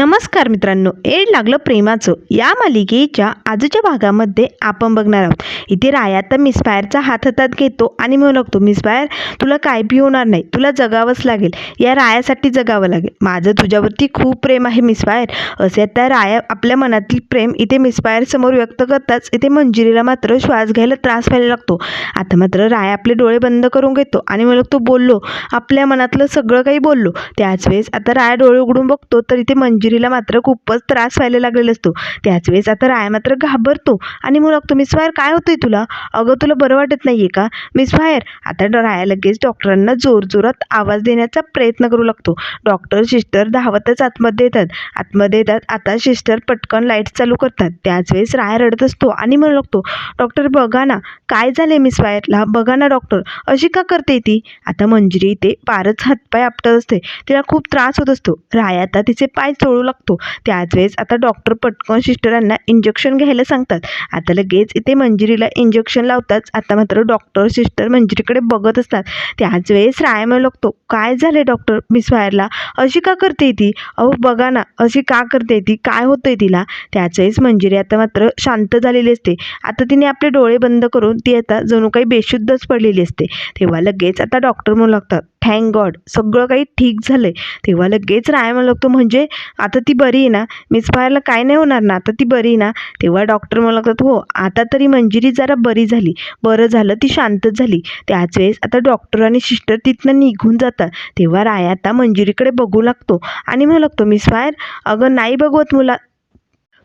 नमस्कार मित्रांनो एड लागलं प्रेमाचं. या मालिकेच्या आजच्या भागामध्ये आपण बघणार आहोत. इथे राया तर मिसफायरचा हात हातात घेतो आणि म्हणू लागतो मिसफायर तुला काय बी होणार नाही. तुला जगावंच लागेल. या रायासाठी जगावं लागेल. माझं तुझ्यावरती खूप प्रेम आहे मिसफायर असे त्या राया आपल्या मनातील प्रेम इथे मिसफायर समोर व्यक्त करताच इथे मंजिरीला मात्र श्वास घ्यायला त्रास व्हायला लागतो. आता मात्र राया आपले डोळे बंद करून घेतो आणि म्हणू लागतो बोललो. आपल्या मनातलं सगळं काही बोललो. त्याच वेळेस आता राया डोळे उघडून बघतो तर इथे मंजिरीला मात्र खूपच त्रास व्हायला लागलेला असतो. त्याच वेळेस आता राया मात्र घाबरतो. आणि मग लागतो मिस फायर काय होतंय तुला? अगं तुला बरं वाटत नाहीये का? मिस फायर आता ड- राया लगेच डॉक्टरांना जोरजोरात आवाज देण्याचा प्रयत्न करू लागतो. डॉक्टर सिस्टर धावतच आतमध्ये येतात. आतमध्ये येतात आता सिस्टर पटकन लाइट चालू करतात. त्याच वेळेस राया रडत असतो आणि म्हणू लागतो डॉक्टर बघा ना काय झाले मिस फायरला बघा ना डॉक्टर अशी का करते ती? आता मंजिरी इथे पारच हातपाय आपटत असते. तिला खूप त्रास होत असतो. राया आता तिचे पाय चोळू लागतो. त्याच वेळेस आता डॉक्टर पटकन सिस्टरांना इंजेक्शन घ्यायला सांगतात. आता लगेच इथे मंजिरीला इंजेक्शन लावताच आता मात्र डॉक्टर सिस्टर मंजिरीकडे बघत असतात. त्याच वेळेस राया लागतो काय झाले डॉक्टर मिस फायरला अशी का करते ती? अहो बघा ना अशी का करते ती? काय होतंय तिला? त्याच वेळेस मंजिरी आता मात्र शांत झालेली असते. आता तिने आपले डोळे बंद करून ती आता जणू काही बेशुद्धच पडलेली असते. तेव्हा लगेच आता डॉक्टर म्हणू लागतात थँक गॉड सगळं काही ठीक झालं आहे तेव्हा लगेच राय मला लागतो. म्हणजे आता ती बरी आहे ना? मिसफायरला काय नाही होणार ना? आता ती बरी आहे ना? तेव्हा डॉक्टर मला लागतात हो आता तरी मंजिरी जरा बरी झाली. बरं झालं ती शांतच झाली. त्याच वेळेस आता डॉक्टर आणि सिस्टर तिथनं निघून जातात. तेव्हा राय आता मंजिरीकडे बघू लागतो. आणि मला लागतो मिस फायर अगं नाही बघवत मुला.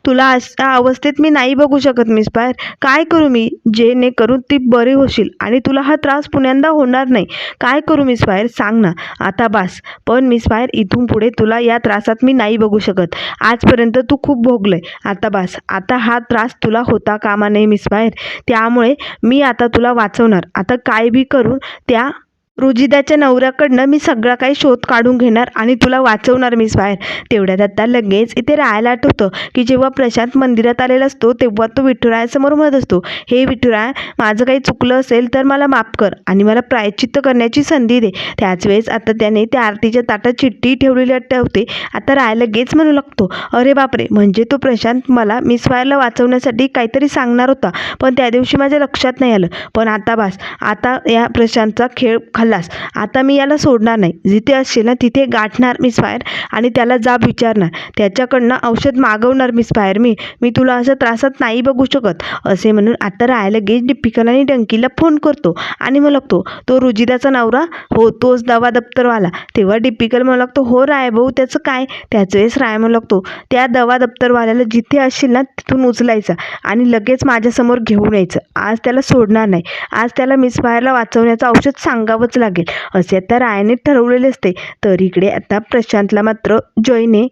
तुला अशा अवस्थेत मी नाही बघू शकत मिस बाहेर. काय करू मी? जेणेकरून ती बरी होशील आणि तुला हा त्रास पुण्यांदा होणार नाही. काय करू मिस बाहेर? सांग ना. आता बास. पण मिस फायर इथून पुढे तुला या त्रासात मी नाही बघू शकत. आजपर्यंत तू खूप भोगलंय. आता बास. आता हा त्रास तुला होता कामा नये मिस बाहेर. त्यामुळे मी आता तुला वाचवणार. आता काय बी करून त्या रुजिदाच्या नवऱ्याकडनं मी सगळा काही शोध काढून घेणार आणि तुला वाचवणार मिस फायर तेवढ्यात आता लगेच इथे राहायला आठवतं की जेव्हा प्रशांत मंदिरात आलेला असतो तेव्हा तो विठुरायासमोर म्हणत असतो. हे विठुराय माझं काही चुकलं असेल तर मला माफ कर आणि मला प्रायश्चित्त करण्याची संधी दे. त्याच वेळेस आता त्याने त्या आरतीच्या ताटात चिठ्ठी ठेवलेली ठेवते आता राय लगेच म्हणू लागतो. अरे बापरे म्हणजे तो प्रशांत मला मिस फायरला वाचवण्यासाठी काहीतरी सांगणार होता पण त्या दिवशी माझ्या लक्षात नाही आलं. पण आता बास आता या प्रशांतचा खेळ खल्लास आता मी याला सोडणार नाही. जिथे असशील ना तिथे गाठणार मी स्पायर आणि त्याला जाब विचारणार. त्याच्याकडनं औषध मागवणार मी स्पायर मी. मी तुला असं त्रासात नाही बघू शकत. असे म्हणून आता राहायला गेज डिपिकल आणि डंकीला फोन करतो आणि मग लागतो तो रुजिदाचा नवरा? हो तोच दवा दप्तरवाला. तेव्हा डिपिकल मला लागतो हो राय भाऊ त्याचं काय? त्याच वेळेस राय म्हणू लागतो त्या दवा दप्तरवाल्याला जिथे असशील ना तिथून उचलायचा आणि लगेच माझ्यासमोर घेऊन यायचं. आज त्याला सोडणार नाही. आज त्याला मिस बाहेरला वाचवण्याचं औषध सांगावंच लागेल. असे आता रायाने ठरवलेले असते. तर इकडे आता प्रशांतला मात्र जयने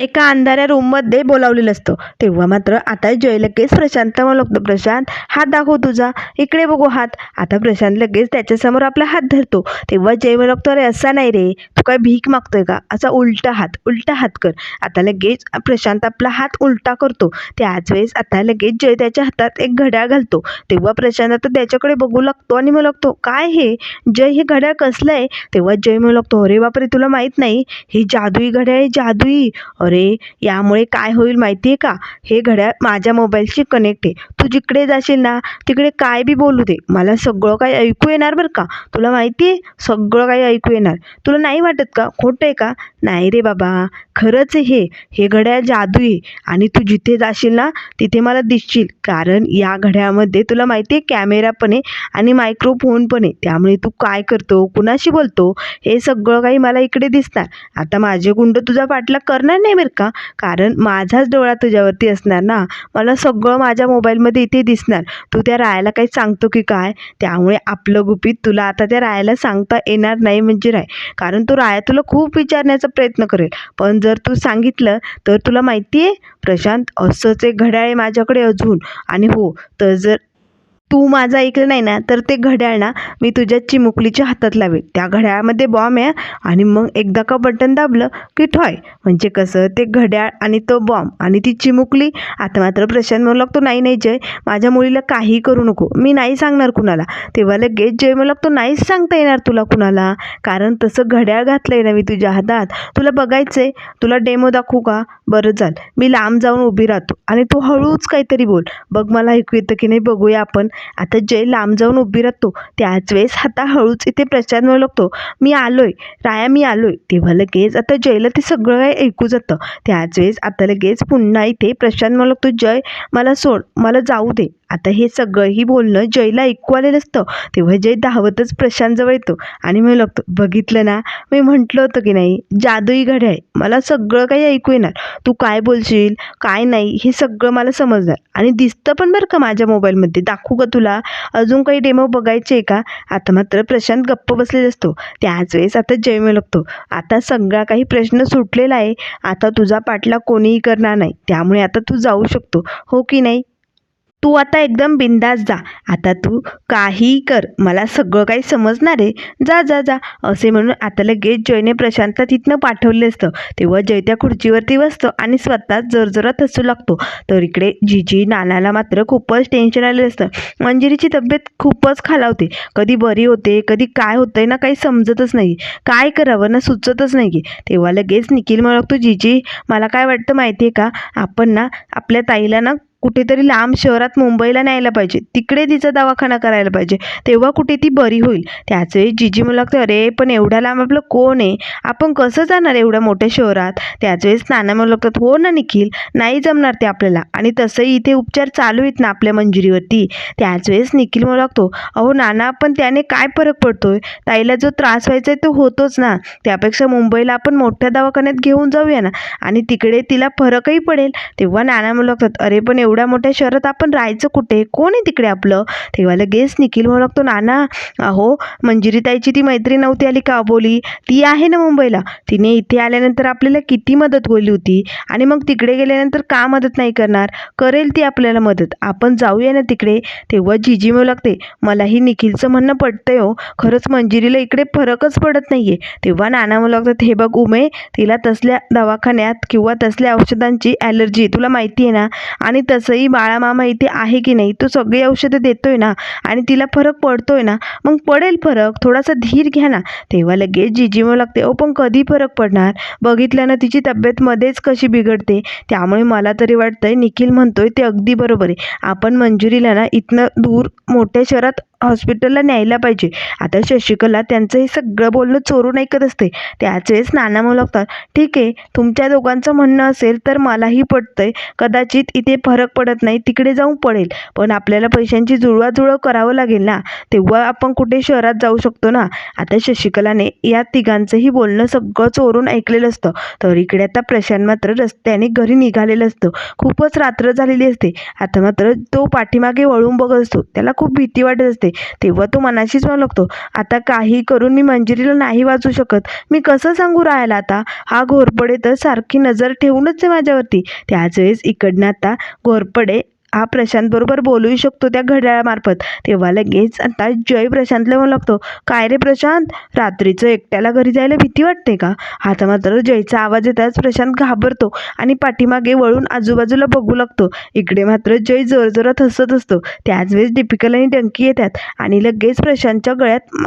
एका अंधाऱ्या रूममध्ये बोलावलेलं असतं. तेव्हा मात्र आता जय लगेच प्रशांत म्हणू लागतो प्रशांत हात दाखव तुझा. इकडे बघू हात. आता प्रशांत लगेच त्याच्यासमोर आपला हात धरतो. तेव्हा जय म्हणू लागतो अरे असा नाही रे. तू काय भीक मागतोय का? असा उलटा हात उलटा हात कर. आता लगेच प्रशांत आपला हात उलटा करतो. त्याच वेळेस आता लगेच जय त्याच्या हातात एक घड्याळ घालतो. तेव्हा प्रशांत आता त्याच्याकडे बघू लागतो आणि म्हणू लागतो काय हे? जय हे घड्याळ कसलं आहे? तेव्हा जय म्हणू लागतो अरे बापरे तुला माहीत नाही. हे जादुई घड्याळ आहे जादुई. अरे यामुळे काय होईल माहिती आहे का? हे घड्याळ माझ्या मोबाईलशी कनेक्ट आहे. तू जिकडे जाशील ना तिकडे काय बी बोलू दे. मला सगळं काही ऐकू येणार बरं का? तुला माहिती आहे सगळं काही ऐकू येणार. तुला नाही वाटत का? खोटं आहे का? नाही रे बाबा. खरंच हे हे घड्याळ जादू आहे. आणि तू जिथे जाशील ना तिथे मला दिसशील. कारण या घड्याळामध्ये तुला माहिती आहे कॅमेरा पण आहे आणि मायक्रोफोन पण आहे. त्यामुळे तू काय करतो कुणाशी बोलतो हे सगळं काही मला इकडे दिसणार. आता माझे गुंड तुझा पाठलाग करणार नाही बरं का? कारण माझाच डोळा तुझ्यावरती असणार ना. मला सगळं माझ्या मोबाईलमध्ये इथे दिसणार. तू त्या रायाला काही सांगतो की काय? त्यामुळे आपलं गुपित तुला आता त्या रायाला सांगता येणार नाही म्हणजे राय. कारण तो राया तुला खूप विचारण्याचा प्रयत्न करेल. पण जर तू सांगितलं तर तुला माहिती आहे प्रशांत असंच एक घड्याळ आहे माझ्याकडे अजून. आणि हो तर जर तू माझं ऐकलं नाही ना तर ते घड्याळ ना मी तुझ्या चिमुकलीच्या हातात लावेल. त्या घड्याळामध्ये बॉम्ब आहे आणि मग एकदा का बटन दाबलं की ठॉय. म्हणजे कसं ते घड्याळ आणि तो बॉम्ब आणि ती चिमुकली आता मात्र प्रशांत म्हणू लागतो नाही नाही जय माझ्या मुलीला काही करू नको. मी नाही सांगणार कुणाला. तेव्हा लगेच जय म्हणू लागतो नाहीच सांगता येणार तुला कुणाला. कारण तसं घड्याळ घातलंय ना मी तुझ्या हातात. तुला बघायचंय. तुला डेमो दाखवू का? बरं चाल. मी लांब जाऊन उभी राहतो. आणि तू हळूच काहीतरी बोल. बघ मला ऐकू येतं की नाही बघूया आपण. आता जय लांब जाऊन उभी राहतो त्याच वेळेस आता हळूच इथे प्रचार लागतो मी आलोय राया मी आलोय. तेव्हा लगेच आता जयला ते सगळं काही ऐकू जातं. त्याच वेळेस आता लगेच पुन्हा इथे प्रशांत म्हणू लागतो जय मला सोड मला जाऊ दे. आता हे सगळंही बोलणं जयला ऐकू आलेलं असतं तेव्हा जय धावतच प्रशांतजवळ येतो. आणि म्हणू लागतो बघितलं ना मी म्हटलं होतं की नाही जादुई घड्याळ आहे. मला सगळं काही ऐकू येणार. तू काय बोलशील काय नाही हे सगळं मला समजणार. आणि दिसतं पण बरं का माझ्या मोबाईलमध्ये. दाखवू का तुला? अजून काही डेमो बघायचे आहे का? आता मात्र प्रशांत गप्प बसलेला असतो. त्याच वेळेस आता जय मी लागतो आता सगळा काही प्रश्न सुटलेला आहे. आता तुझा पाठला कोणीही करणार नाही. त्यामुळे आता तू जाऊ शकतो. हो की नाही? तू आता एकदम बिंदास जा. आता तू काही कर. मला सगळं काही समजणार आहे. जा जा जा. असे म्हणून आता लगेच जयने प्रशांतला तिथनं पाठवले असतं. तेव्हा जय त्या खुर्चीवरती बसतो आणि स्वतःच जरजरात हसू लागतो. तर इकडे जीजी नानाला मात्र खूपच टेन्शन आलेलं असतं. मंजिरीची तब्येत खूपच खालावते. कधी बरी होते कधी काय होतंय ना काही समजतच नाही. काय करावं ना सुचतच नाही. तेव्हा लगेच निखिल म्हणू लागतो जीजी मला काय वाटतं माहिती आहे का? आपण ना आपल्या ताईला ना कुठेतरी लांब शहरात मुंबईला न्यायला पाहिजे. तिकडे तिचा दवाखाना करायला पाहिजे. तेव्हा कुठे ती बरी होईल. त्याच वेळी जीजी मला लागते अरे पण एवढ्या लांब आपलं कोण आहे? आपण कसं जाणार एवढ्या मोठ्या शहरात? त्याच वेळेस नाना मला लागतात हो ना निखिल. नाही जमणार ते आपल्याला. आणि तसंही इथे उपचार चालू आहेत ना आपल्या मंजुरीवरती. त्याच वेळेस निखिल मला लागतो अहो नाना पण त्याने काय फरक पडतोय? ताईला जो त्रास व्हायचा आहे तो होतोच ना. त्यापेक्षा मुंबईला आपण मोठ्या दवाखान्यात घेऊन जाऊया ना. आणि तिकडे तिला फरकही पडेल. तेव्हा नाना मला लागतात अरे पण एवढं एवढ्या मोठ्या शहरात आपण राहायचं कुठे? कोण आहे तिकडे आपलं? तेव्हा लगेच निखिल म्हणू लागतो नाना अहो मंजिरीताईची ती मैत्रीण नव्हती आली का बोली? ती आहे ना मुंबईला. तिने इथे आल्यानंतर आपल्याला किती मदत बोलली होती? आणि मग तिकडे गेल्यानंतर का मदत नाही करणार? करेल ती आपल्याला मदत. आपण जाऊया ना तिकडे. तेव्हा जिजी म्हणू लागते मलाही निखिलचं म्हणणं पडतंय हो. खरंच मंजिरीला इकडे फरकच पडत नाही आहे तेव्हा नाना म्हणू लागतात हे बघ उमे तिला तसल्या दवाखान्यात किंवा तसल्या औषधांची ॲलर्जी तुला माहिती आहे ना? आणि तसंही बाळामामा इथे आहे की नाही तो सगळी औषधं देतोय ना आणि तिला फरक पडतोय ना मग पडेल फरक? थोडासा धीर घ्या ना. तेव्हा लगेच जिजी लागते. ओ पण कधी फरक पडणार? बघितलं ना तिची तब्येत मध्येच कशी बिघडते. त्यामुळे मला तरी वाटतंय निखिल म्हणतोय ते अगदी बरोबर आहे. आपण मंजुरीला ना इथनं दूर मोठ्या शहरात हॉस्पिटलला न्यायला पाहिजे. आता शशिकला त्यांचं हे सगळं बोलणं चोरून ऐकत असते. त्याच वेळेस नाना म्हणू लागतात. ठीक आहे तुमच्या दोघांचं म्हणणं असेल तर मलाही पडतं आहे कदाचित इथे फरक पडत नाही तिकडे जाऊन पडेल. पण आपल्याला पैशांची जुळवाजुळव करावं लागेल ना? तेव्हा आपण कुठे शहरात जाऊ शकतो ना? आता शशिकलाने या तिघांचंही बोलणं सगळं चोरून ऐकलेलं असतं. तर इकडे आता प्रशांत मात्र रस्त्याने घरी निघालेलं असतं. खूपच रात्र झालेली असते. आता मात्र तो पाठीमागे वळून बघत असतो. त्याला खूप भीती वाटत असते. तेव्हा तो मनाशीच म्हणू लागतो आता काही करून मी मंजिरीला नाही वाचू शकत. मी कसं सांगू राहायला आता? हा घोरपडे तर सारखी नजर ठेवूनच आहे माझ्यावरती. त्याच वेळेस इकडनं आता घोरपडे हा प्रशांत बरोबर बोलूही शकतो त्या घड्याळामार्फत. तेव्हा लगेच आता जय प्रशांतला म्हणू लागतो काय रे प्रशांत? रात्रीचं एकट्याला घरी जायला भीती वाटते का? आता मात्र जयचा आवाज येताच प्रशांत घाबरतो आणि पाठीमागे वळून आजूबाजूला बघू लागतो. इकडे मात्र जय जोरजोरात हसत असतो. त्याच वेळेस दीपिकल आणि डंकी येतात आणि लगेच प्रशांतच्या गळ्यात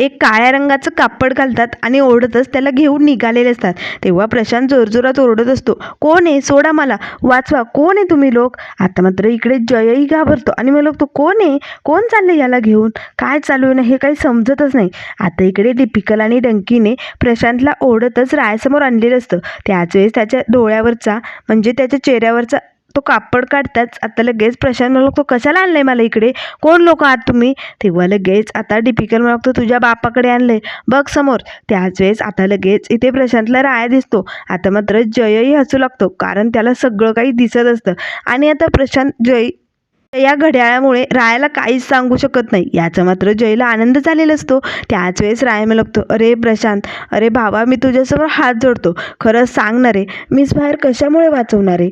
एक काळ्या रंगाचं कापड घालतात आणि ओढतच त्याला घेऊन निघालेले असतात. तेव्हा प्रशांत जोरजोरात ओरडत असतो कोण आहे? सोडा मला. वाचवा. कोण आहे तुम्ही लोक? आता मात्र इकडे जयही घाबरतो. आणि मग तो कोण आहे? कोण चालले याला घेऊन? काय चालू आहे ना हे काही समजतच नाही. आता इकडे डिपिकल आणि डंकीने प्रशांतला ओढतच रायासमोर आणलेलं असतं. त्याच वेळेस त्याच्या डोळ्यावरचा म्हणजे त्याच्या चेहऱ्यावरचा तो कापड काढताच आता लगेच प्रशांत म्हणू तो कशाला आणलंय मला इकडे? कोण लोक आहात तुम्ही? तेव्हा लगेच आता डिपिकल म्हणू लागतो तुझ्या बापाकडे आणलंय. बघ समोर. त्याच वेळेस आता लगेच इथे प्रशांतला राया दिसतो. आता मात्र जयही हसू लागतो कारण त्याला सगळं काही दिसत असतं. आणि आता प्रशांत जय या घड्याळामुळे रायाला काहीच सांगू शकत नाही. याचा मात्र जयला आनंद झालेला असतो. त्याच वेळेस राय मला लागतो अरे प्रशांत अरे भावा मी तुझ्यासमोर हात जोडतो. खरंच सांगणार आहे मीच बाहेर कशामुळे वाचवणार आहे?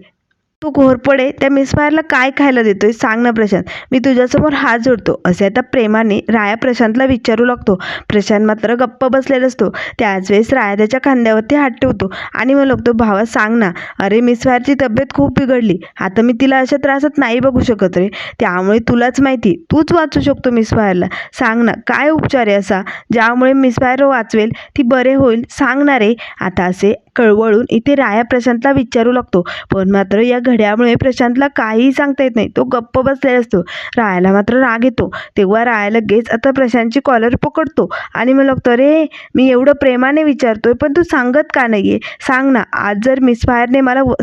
तू घोरपडे त्या मिसफायरला काय खायला देतोय सांग ना प्रशांत. मी तुझ्यासमोर हात जोडतो. असे आता प्रेमाने राया प्रशांतला विचारू लागतो. प्रशांत मात्र गप्प बसलेला असतो. त्याच वेळेस राया त्याच्या खांद्यावरती हात ठेवतो आणि मग लागतो भावा सांग ना अरे मिसफायरची तब्येत खूप बिघडली. आता मी तिला अशा त्रासात नाही बघू शकत रे. त्यामुळे तुलाच माहिती तूच वाचू शकतो मिसफायरला सांग ना काय उपचार आहे असा? ज्यामुळे मिसफायर वाचवेल ती बरे होईल. सांग ना रे. आता असे कळवळून इथे राया प्रशांतला विचारू लागतो. पण मात्र या घड्यामुळे प्रशांतला काहीही सांगता येत नाही. तो गप्प बसलेला असतो. रायाला मात्र राग येतो. तेव्हा राया लगेच आता प्रशांतची कॉलर पकडतो आणि मग लागतो रे मी एवढं प्रेमाने विचारतोय पण तू सांगत का नाहीये? सांग ना. आज जर मिस फायरने मला व-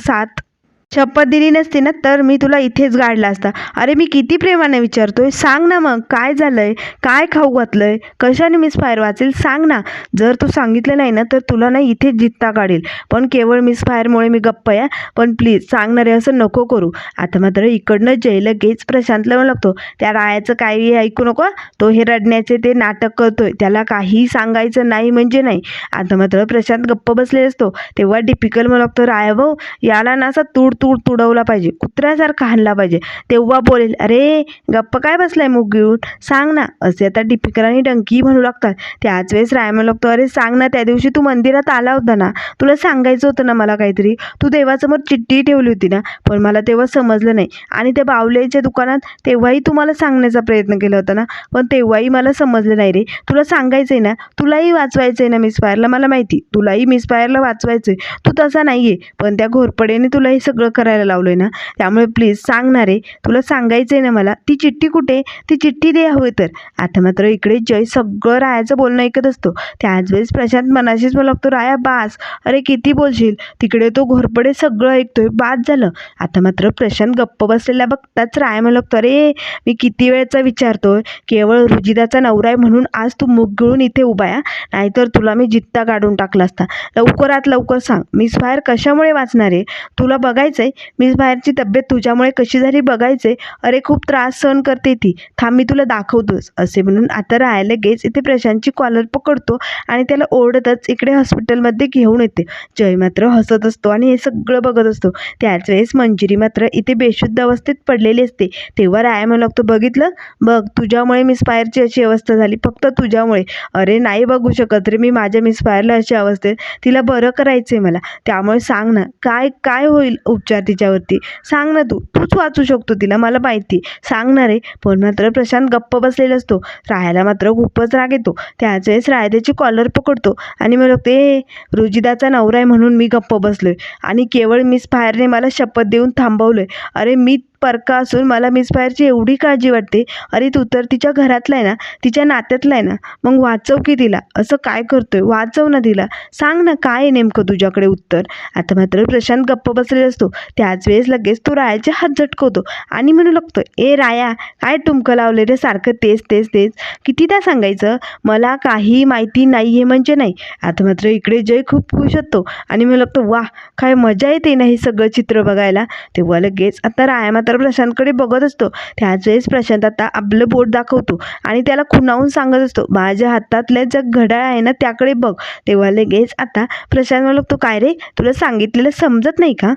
शपथ दिली नसती ना तर मी तुला इथेच गाडला असता. अरे मी किती प्रेमाने विचारतोय. सांग ना मग काय झालंय? काय खाऊ घातलंय? कशाने मिसफायर वाचेल? सांग ना. जर तू सांगितलं नाही ना तर तुला नाही इथेच जित्ता काढेल. पण केवळ मिसफायरमुळे मी गप्प आहे पण प्लीज सांगणारे असं नको करू. आता मात्र इकडनं जय लगेच प्रशांतला लागतो. त्या रायाचं काही ऐकू नको तो हे रडण्याचे ते नाटक करतोय. त्याला काही सांगायचं नाही म्हणजे नाही. आता मात्र प्रशांत गप्प बसलेला असतो. तेव्हा डिपिकल मला लागतो राया भाऊ याला ना असा तूड तूड तुडवला पाहिजे. कुत्र्यासारखा हाणला पाहिजे. तेव्हा बोलेल अरे गप्प काय बसलाय मूग घेऊन? सांग ना. असे आता डिपिकरांनी आणि डंकी म्हणू लागतात. त्याच वेळेस राय म्हणू लागतो अरे सांग ना त्या दिवशी तू मंदिरात आला होता ना? तुला सांगायचं होतं ना मला काहीतरी? तू देवासमोर चिठ्ठी ठेवली होती ना? पण मला तेव्हा समजलं नाही. आणि त्या बावलेच्या दुकानात तेव्हाही तुम्हाला सांगण्याचा प्रयत्न केला होता ना? पण तेव्हाही मला समजलं नाही रे. तुला सांगायचं आहे ना? तुलाही वाचवायचं आहे ना मिसफायरला मला माहिती. तुलाही मिसफायरला वाचवायचं आहे तू तसा नाही आहे पण त्या घोरपडेने तुला हे सगळं करायला लावलं आहे ना त्यामुळे प्लीज सांगणार आहे. तुला सांगायचं आहे ना मला ती चिठ्ठी कुठे? ती चिठ्ठी दे हवी तर. आता मात्र इकडे जय सगळं रायाचं बोलणं ऐकत असतो. त्याच वेळेस प्रशांत मनाशीच मला लागतो राया बास. अरे किती बोलशील? तिकडे तो घोरपडे सगळं ऐकतोय बाद झालं. आता मात्र प्रशांत गप्प बसलेला बघताच राया मला लागतो अरे मी किती वेळचा विचारतोय? केवळ रुजिदाचा नवरा आहे म्हणून आज तू मुग गिळून इथे उभा आहे नाहीतर तुला मी जित्ता काढून टाकला असता. लवकरात लवकर सांग. मिस फायर कशामुळे वाचणार आहे? तुला बघायचं आहे मिस बाहेरची तब्येत तुझ्यामुळे कशी झाली बघायचं आहे अरे खूप त्रास सहन करते ती. थांब मी तुला दाखवतोच असे म्हणून आता राहायला लगेच इथे प्रशांतची कॉलर पकडतो आणि त्याला ओरडतच इकडे हॉस्पिटलमध्ये घेऊन येते. जय मात्र हसत असतो आणि हे सगळं बघत असतो. त्याच वेळेस मंजिरी मात्र इथे बेशुद्ध अवस्थेत पडलेली असते. तेव्हा राय म्हणू लागतो बघितलं? बघ तुझ्यामुळे मिसफायरची अशी अवस्था झाली. फक्त तुझ्यामुळे. अरे नाही बघू शकत रे मी माझ्या मिसफायरला अशा अवस्थेत. तिला बरं करायचं आहे मला. त्यामुळे सांग ना काय काय होईल? उपचार तिच्यावरती. सांग ना तू. तूच वाचू शकतो तिला मला माहिती. सांगणार आहे पण मात्र प्रशांत गप्प बसलेला असतो. राहायला मात्र खूपच राग येतो. त्याच वेळेस राया त्याची कॉलर पकडतो आणि मला ते रुजिदाचा नवरा आहे म्हणून मी गप्प बसलोय. आणि केवळ मिस फायरने मला शपथ देऊन थांबवलोय. अरे मी परका असून मला मिस फायरची एवढी काळजी वाटते. अरे तू तर तिच्या घरातला आहे ना तिच्या नात्यातला आहे ना. मग वाचव की तिला? असं काय करतोय? वाचव ना तिला. सांग ना काय आहे नेमकं तुझ्याकडे उत्तर? आता मात्र प्रशांत गप्प बसलेला असतो. त्याच वेळेस लगेच तो रायाचे हात झटकवतो आणि म्हणू लागतो ए राया काय टुमकं लावले रे सारखं तेच तेच तेच? कितीदा सांगायचं? मला काही माहिती नाही आहे म्हणजे नाही. आता मात्र इकडे जय खूप खुश होतो आणि म्हणू लागतो वा काय मजा येते ना हे सगळं चित्र बघायला. तेव्हा लगेच आता राया मात्र प्रशांतकडे बघत असतो. त्याच वेळेस प्रशांत आता आपलं बोट दाखवतो आणि त्याला खुणावून सांगत असतो माझ्या हातातल्या ज्या घड्याळ आहे ना त्याकडे बघ. तेव्हा लगेच आता प्रशांत म्हणू काय रे तुला सांगितलेलं समजत नाही का?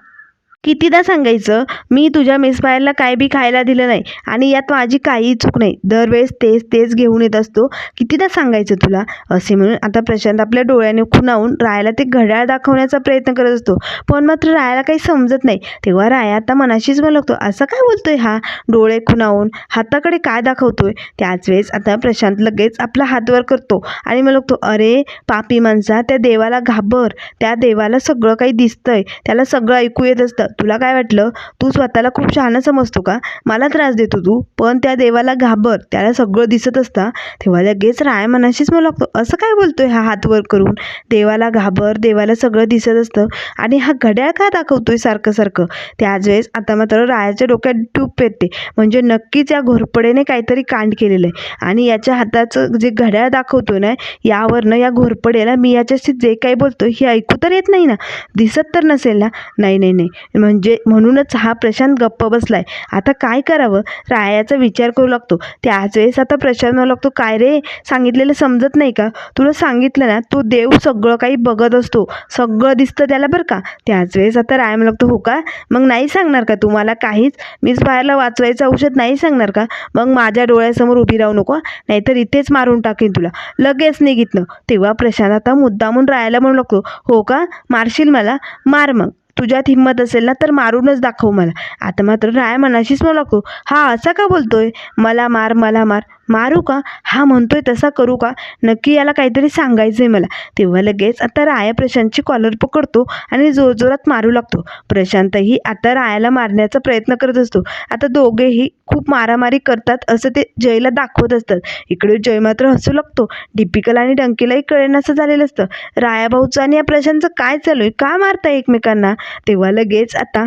कितीदा सांगायचं मी तुझ्या मिसफायरला काय बी खायला दिलं नाही आणि यात माझी काहीही चूक नाही. दरवेळेस तेच तेच घेऊन येत असतो. कितीदा सांगायचं तुला? असे म्हणून आता प्रशांत आपल्या डोळ्याने खुणावून रायाला ते घड्याळ दाखवण्याचा प्रयत्न करत असतो. पण मात्र रायाला काही समजत नाही. तेव्हा राया आता मनाशीच बोलतो असं काय बोलतोय हा? डोळे खुणावून हाताकडे काय दाखवतोय? त्याच वेळेस आता प्रशांत लगेच आपला हातवर करतो आणि मग लागतो अरे पापी माणसा त्या देवाला घाबर. त्या देवाला सगळं काही दिसतंय. त्याला सगळं ऐकू येत असतं. तुला काय वाटलं? तू स्वतःला खूप शहाणं समजतो का? मला त्रास देतो तू पण त्या देवाला घाबर त्याला सगळं दिसत असता तेव्हा लगेच राय मनाशीच मला लागतो असं काय बोलतोय हा हात वर करून? देवाला घाबर देवाला सगळं दिसत असतं आणि हा घड्याळ का दाखवतो आहे सारखं सारखं? त्याच वेळेस आता मात्र रायाच्या डोक्यात टूप येते म्हणजे नक्कीच या घोरपडेने काहीतरी कांड केलेलं आहे. आणि याच्या हाताचं जे घड्याळ दाखवतो ना यावरनं या घोरपडेला मी याच्याशी जे काही बोलतो हे ऐकू तर येत नाही ना? दिसत तर नसेल ना? नाही नाही नाही. म्हणजे म्हणूनच हा प्रशांत गप्प बसलाय. आता काय करावं? रायाचा विचार करू लागतो. त्याच वेळेस आता प्रशांत म्हणू लागतो काय रे? सांगितलेलं समजत नाही का? तुला सांगितलं ना तो देव सगळं काही बघत असतो. सगळं दिसतं त्याला बरं का? त्याच वेळेस आता राय म्हणू लागतो हो का? मग नाही सांगणार का तुम्हाला काहीच? मीच बाहेरला वाचवायचं औषध नाही सांगणार का? मग माझ्या डोळ्यासमोर उभी राहू नको नाहीतर इथेच मारून टाकेन तुला. लगेच निघितलं. तेव्हा प्रशांत आता मुद्दामून राहायला म्हणू लागतो हो का? मारशील मला? मार मग. तुझ्यात हिंमत असेल ना तर मारूनच दाखव मला. आता मात्र राय मनाशीच मला लागतो हा असा का बोलतोय? मला मार मला मार. मारू का? हा म्हणतोय तसा करू का? नक्की याला काहीतरी सांगायचं आहे मला. तेव्हा लगेच आता राया प्रशांतची कॉलर पकडतो आणि जोरजोरात मारू लागतो. प्रशांतही आता रायाला मारण्याचा प्रयत्न करत असतो. आता दोघेही खूप मारामारी करतात असं ते जयला दाखवत असतात. इकडे जय मात्र हसू लागतो. दीपिकाला आणि डंकीलाही कळेनासं झालेलं असतं. राया भाऊचं आणि या प्रशांतचं काय चालू आहे? का मारताय एकमेकांना? तेव्हा लगेच आता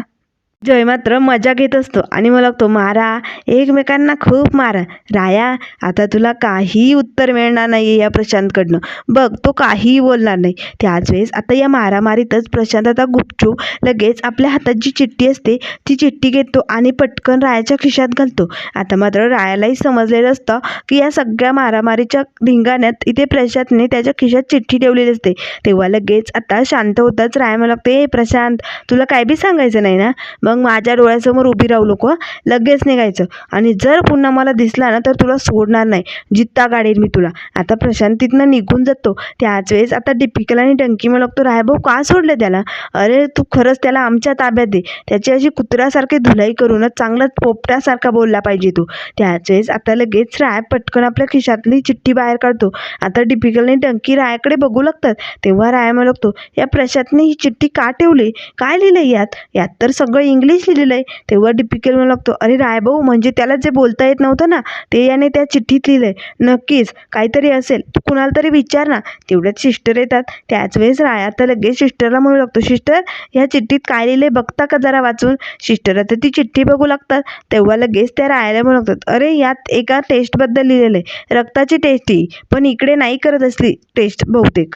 जय मात्र मजा घेत असतो आणि मला लागतो मारा. एकमेकांना खूप मारा. राया आता तुला काही उत्तर मिळणार नाही या प्रशांतकडनं. बघ तो काहीही बोलणार नाही. त्याच वेळेस आता या मारामारीतच प्रशांत आता गुपचूप लगेच आपल्या हातात जी चिठ्ठी असते. ती चिठ्ठी घेतो आणि पटकन रायाच्या खिशात घालतो. आता मात्र रायालाही समजलेलं असतं की या सगळ्या मारामारीच्या धिंगाण्यात इथे प्रशांतने त्याच्या खिशात चिठ्ठी ठेवलेली असते. तेव्हा लगेच आता शांत होताच राया मला लागते ए प्रशांत तुला काय बी सांगायचं नाही ना? मग माझ्या डोळ्यासमोर उभी राहू नको लगेच निघायचं. आणि जर पुन्हा मला दिसला ना तर तुला सोडणार नाही. जित्ता काढेल मी तुला. आता प्रशांत तिथनं निघून जातो. त्याच वेळेस आता डिपिकल आणि डंकी मला लागतो रायभाऊ का सोडलं त्याला? अरे तू खरंच त्याला आमच्या ताब्यात दे. त्याची अशी कुत्र्यासारखी धुलाई करूनच चांगलाच पोपट्यासारखा बोलला पाहिजे तू. त्याच वेळेस आता लगेच राय पटकन आपल्या खिशातली चिठ्ठी बाहेर काढतो. आता डिपिकलने आणि डंकी रायाकडे बघू लागतात. तेव्हा राया मला लागतो या प्रशांतने ही चिठ्ठी का ठेवली? काय लिहिलं यात? यात तर सगळं इंग्लिश लिहिलेलं आहे. तेव्हा डिपिकल म्हणू लागतो अरे रायभाऊ म्हणजे त्याला जे बोलता येत नव्हतं ना ते याने त्या चिठ्ठीत लिहिलं आहे नक्कीच काहीतरी असेल. तू कुणाला तरी विचार ना. तेवढ्यात सिस्टर येतात. त्याच वेळेस राया तर लगेच सिस्टरला म्हणू लागतो सिस्टर ह्या चिठ्ठीत काय लिहिलंय बघता का जरा वाचून? सिस्टर आता ती चिठ्ठी बघू लागतात. तेव्हा लगेच त्या रायाला म्हणू लागतात अरे यात एका टेस्टबद्दल लिहिलेलं आहे रक्ताची टेस्ट ही. पण इकडे नाही करत असली टेस्ट बहुतेक.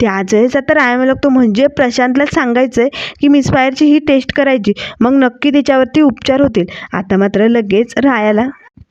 त्याच वेळेस आता राया लागतो म्हणजे प्रशांतला सांगायचं आहे की मिसफायरची ही टेस्ट करायची. मग नक्की त्याच्यावरती उपचार होतील. आता मात्र लगेच रायाला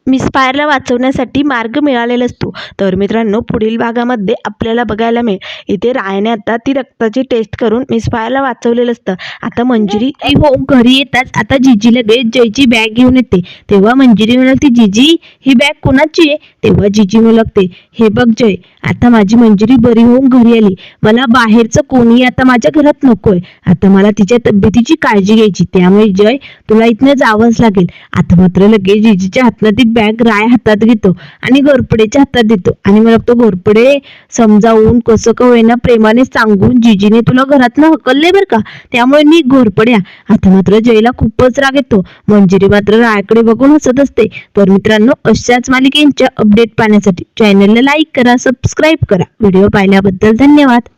मिसफायरला वाचवण्यासाठी मार्ग मिळालेला असतो. तर मित्रांनो पुढील भागामध्ये आपल्याला बघायला मिळेल. इथे रायाने आता ती रक्ताची टेस्ट करून मिसफायरला वाचवलेलं असतं. आता मंजिरी होऊन हो घरी येताच आता जिजी लगेच जयची बॅग घेऊन येते. तेव्हा मंजिरी म्हणते जिजी ही बॅग कोणाची आहे? तेव्हा जिजी म्हणते हे बघ जय आता माझी मंजिरी बरी होऊन घरी आली. मला बाहेरचं कोणी आता माझ्या घरात नकोय. आता मला तिच्या तब्येतीची काळजी घ्यायची. त्यामुळे जय तुला इथनं जावंच लागेल. आता मात्र लगेच जिजीच्या हातनं ती बॅग राय हातात घेतो आणि घोरपडेच्या हातात देतो. आणि मला तो घोरपडे समजावून कसं का होईना प्रेमाने सांगून जिजीने तुला घरातलं हकलले बरं का? त्यामुळे मी घोरपड्या आता मात्र जयला खूपच राग येतो. मंजिरी मात्र रायाकडे बघून हसत असते. तर मित्रांनो अशाच मालिकेंच्या अपडेट पाहण्यासाठी चॅनलला लाईक करा सबस्क्राईब करा. व्हिडिओ पाहिल्याबद्दल धन्यवाद.